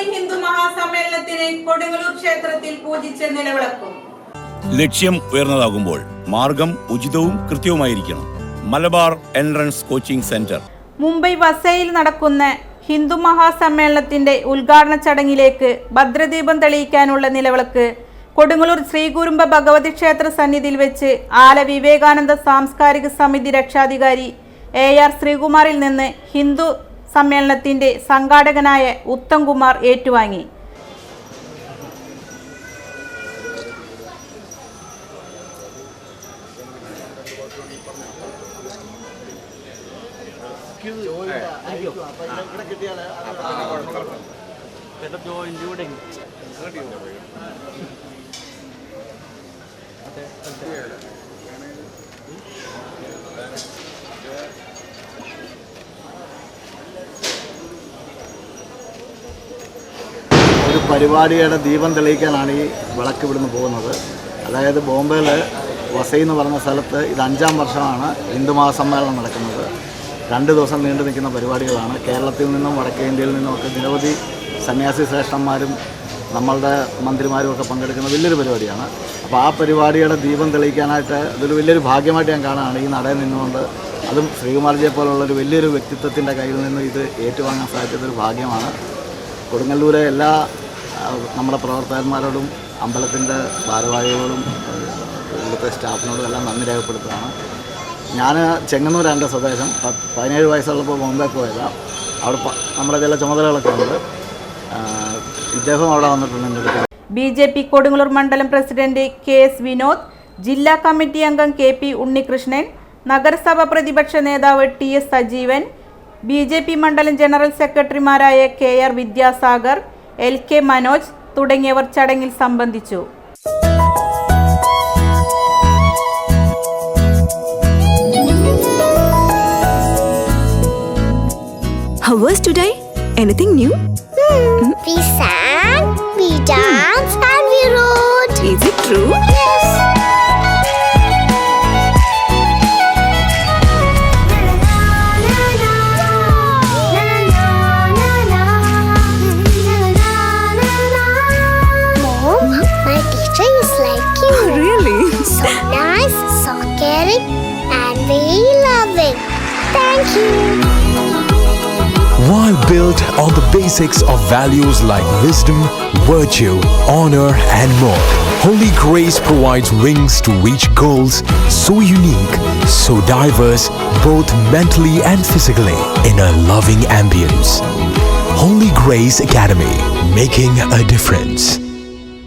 മുംബൈ ഹിന്ദു മഹാസമ്മേളനത്തിന് കൊടുങ്ങല്ലൂർ ക്ഷേത്രത്തിൽ പൂജിച്ച നിലവിളക്കും. ലക്ഷ്യം ഉയർന്നതാകുമ്പോൾ മാർഗം ഉചിതവും കൃത്യവുമായിരിക്കണം. Malabar entrance coaching centre. Mumbai വസയിൽ നടക്കുന്ന ഹിന്ദു മഹാസമ്മേളനത്തിന്റെ ഉദ്ഘാടന ചടങ്ങിലേക്ക് ഭദ്രദീപം തെളിയിക്കാനുള്ള നിലവിളക്ക് കൊടുങ്ങല്ലൂർ ശ്രീകുരുമ്പ ഭഗവതി ക്ഷേത്ര സന്നിധിയിൽ വെച്ച് ആല വിവേകാനന്ദ സാംസ്കാരിക സമിതി രക്ഷാധികാരി എ ആർ ശ്രീകുമാറിൽ നിന്ന് ഹിന്ദു സമ്മേളനത്തിന്റെ സംഘാടകനായ ഉത്തം കുമാർ ഏറ്റുവാങ്ങി. ഒരു പരിപാടിയുടെ ദീപം തെളിയിക്കാനാണ് ഈ വിളക്ക് ഇവിടുന്ന് പോകുന്നത്. അതായത് ബോംബെയിൽ വസൈ എന്ന് പറഞ്ഞ സ്ഥലത്ത് ഇത് അഞ്ചാം വർഷമാണ് ഹിന്ദു മഹാസമ്മേളനം നടക്കുന്നത്. രണ്ട് ദിവസം നീണ്ടു നിൽക്കുന്ന പരിപാടികളാണ്. കേരളത്തിൽ നിന്നും വടക്കേ ഇന്ത്യയിൽ നിന്നും ഒക്കെ നിരവധി സന്യാസി ശ്രേഷ്ഠന്മാരും നമ്മളുടെ മന്ത്രിമാരും ഒക്കെ പങ്കെടുക്കുന്ന വലിയൊരു പരിപാടിയാണ്. അപ്പോൾ ആ പരിപാടിയുടെ ദീപം തെളിയിക്കാനായിട്ട് അതൊരു വലിയൊരു ഭാഗ്യമായിട്ട് ഞാൻ കാണുകയാണ് ഈ നടയിൽ നിന്നുകൊണ്ട് അതും ശ്രീകുമാർജിയെ പോലുള്ളൊരു വലിയൊരു വ്യക്തിത്വത്തിന്റെ കയ്യിൽ നിന്ന് ഇത് ഏറ്റുവാങ്ങാൻ സാധിച്ചതൊരു ഭാഗ്യമാണ്. കൊടുങ്ങല്ലൂരെ എല്ലാ നമ്മുടെ പ്രവർത്തകന്മാരോടും അമ്പലത്തിന്റെ ഭാരവാഹികളോടും ഇവിടുത്തെ സ്റ്റാഫിനോടും എല്ലാം നന്ദി രേഖപ്പെടുത്തുകയാണ്. ഞാൻ ചെങ്ങന്നൂരാണ് എന്റെ സ്വദേശം. പതിനേഴ് വയസ്സുള്ളപ്പോൾ ബോംബെ പോയതാണ് അവിടെ നമ്മുടെ ചില ചുമതലകളൊക്കെ ഉണ്ട്. ഇദ്ദേഹം അവിടെ വന്നിട്ടുണ്ട് ബി ജെ പി കൊടുങ്ങല്ലൂർ മണ്ഡലം പ്രസിഡന്റ് കെ എസ് വിനോദ് ജില്ലാ കമ്മിറ്റി അംഗം കെ പി ഉണ്ണികൃഷ്ണൻ നഗരസഭ പ്രതിപക്ഷ നേതാവ് T S Sajeevan B J P മണ്ഡലം ജനറൽ സെക്രട്ടറിമാരായ K R Vidyasagar L K Manoj തുടങ്ങിയവർ ചടങ്ങിൽ സംബന്ധിച്ചു How was today? Anything new? We Pizza, pizza. danced, caring, and very loving. Thank you. While built on the basics of values like wisdom, virtue, honor, and more, Holy Grace provides wings to reach goals so unique, so diverse, both mentally and physically, in a loving ambience. Holy Grace Academy, making a difference.